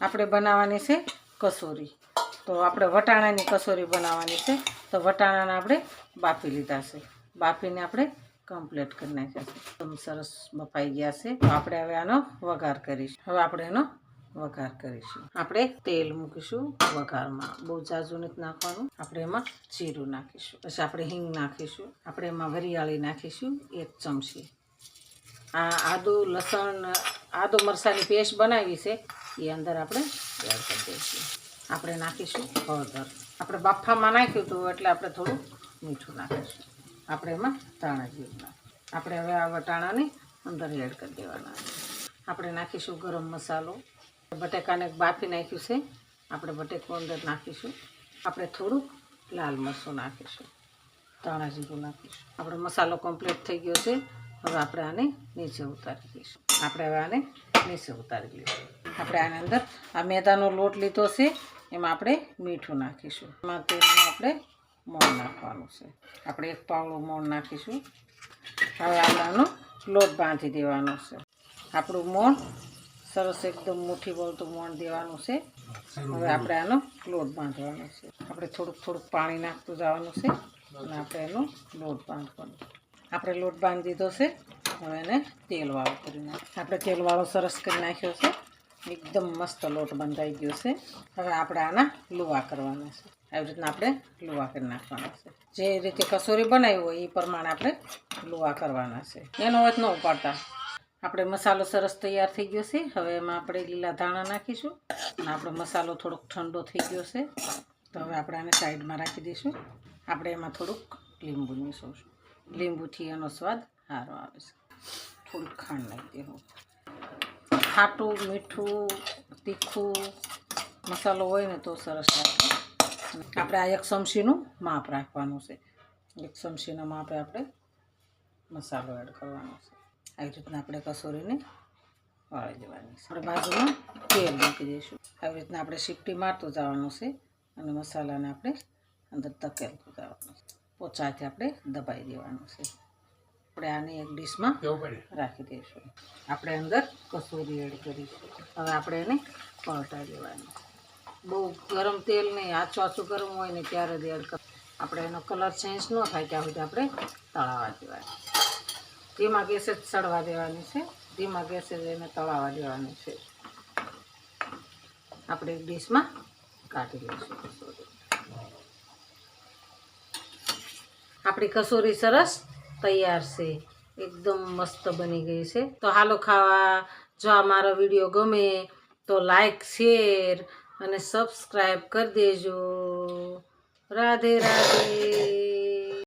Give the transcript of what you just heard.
આપણે બનાવવાની છે કસોરી. તો આપણે વટાણાની કસોરી બનાવવાની છે. તો વટાણાને આપણે બાફી લીધા છે. બાફીને આપણે કમ્પ્લીટ કરી નાખ્યા છે. એકદમ સરસ બફાઈ ગયા છે. તો આપણે હવે આનો વઘાર કરીશું. હવે આપણે એનો વઘાર કરીશું. આપણે તેલ મૂકીશું વઘારમાં. બહુ જાજુ નથી નાખવાનું. આપણે એમાં જીરું નાખીશું. પછી આપણે હિંગ નાખીશું. આપણે એમાં વરિયાળી નાખીશું. એક ચમચી. આ આદુ, લસણ આદુ મરસાની પેસ્ટ બનાવી છે, એ અંદર આપણે એડ કરી દઈશું. આપણે નાખીશું હળદર. આપણે બાફામાં નાખ્યું હતું એટલે આપણે થોડું મીઠું નાખીશું. આપણે એમાં ધાણા જીરું આપણે હવે આ વટાણાને અંદર એડ કરી દેવાના આપણે નાખીશું ગરમ મસાલો. બટેકાને બાફી નાખ્યું છે. આપણે બટેકો અંદર નાખીશું. આપણે થોડુંક લાલ મરચું નાખીશું. ધાણા જીરું નાખીશું. આપણો મસાલો કમ્પ્લીટ થઈ ગયો છે. હવે આપણે આને નીચે ઉતારી દઈશું. આપણે હવે આને નીચે ઉતારી લઈશું. આપણે આની અંદર આ મેદાનો લોટ લીધો છે, એમાં આપણે મીઠું નાખીશું. એમાં તેલમાં આપણે મોણ નાખવાનું છે. આપણે એક પાવડું મોણ નાખીશું. હવે આનો લોટ બાંધી દેવાનો છે. આપણું મોણ સરસ એકદમ મુઠ્ઠી બોલતું મોણ દેવાનું છે. હવે આપણે આનો લોટ બાંધવાનો છે. આપણે થોડુંક થોડુંક પાણી નાખતું જવાનું છે અને આપણે એનો લોટ બાંધવાનો આપણે લોટ બાંધી દીધો છે. હવે એને તેલવાળો કરી નાખ આપણે તેલવાળો સરસ કરી નાખ્યો છે. એકદમ મસ્ત લોટ બંધાઈ ગયો છે. હવે આપણે આના લુવા કરવાના છે. આવી રીતના આપણે લુવા કરી નાખવાના છે. જે રીતે કસોરી બનાવી હોય એ પ્રમાણે આપણે લુવા કરવાના છે. એનો વત ન ઉપાડતા. આપણે મસાલો સરસ તૈયાર થઈ ગયો છે. હવે એમાં આપણે લીલા ધાણા નાખીશું. અને આપણો મસાલો થોડોક ઠંડો થઈ ગયો છે. તો હવે આપણે આને સાઈડમાં રાખી દઈશું. આપણે એમાં થોડુંક લીંબુ મિસોશું લીંબુથી એનો સ્વાદ સારો આવે છે. થોડુંક ખાંડ નાખી દેવું ખાટું, મીઠું, તીખું, મસાલો હોય ને તો સરસ લાગે. આપણે આ એક ચમચીનું માપ રાખવાનું છે. એક ચમચીના માપે આપણે મસાલો એડ કરવાનો છે. આવી રીતના આપણે કસોરીને વાળી દેવાની છે. આપણે બાજુમાં તેલ મૂકી દઈશું. આવી રીતના આપણે સિફ્ટી મારતું જવાનું છે અને મસાલાને આપણે અંદર તકેલતું જવાનું છે. પોચાથી આપણે દબાઈ દેવાનું છે. આપણે આને એક ડીશમાં રાખી દઈશું. આપણે અંદર કસૂરી એડ કરીશું. હવે આપણે એને પલટા દેવાની બહુ ગરમ તેલ નહીં આછું આછું ગરમ હોય ને ત્યારે જ એડ કર આપણે એનો કલર ચેન્જ ન થાય ત્યાં સુધી આપણે તળાવા દેવાની. ધીમા ગેસે જ સડવા દેવાની છે. ધીમા ગેસે જ એને તળાવા દેવાની છે. આપણે એક ડીશમાં કાઢી લઈશું કસૂરી. આપણી કસૂરી સરસ તૈયાર છે. એકદમ મસ્ત બની ગઈ છે. તો હાલો ખાવા, જો આ મારો વીડિયો ગમે તો લાઈક, શેર અને સબસ્ક્રાઈબ કરી દેજો. રાધે રાધે.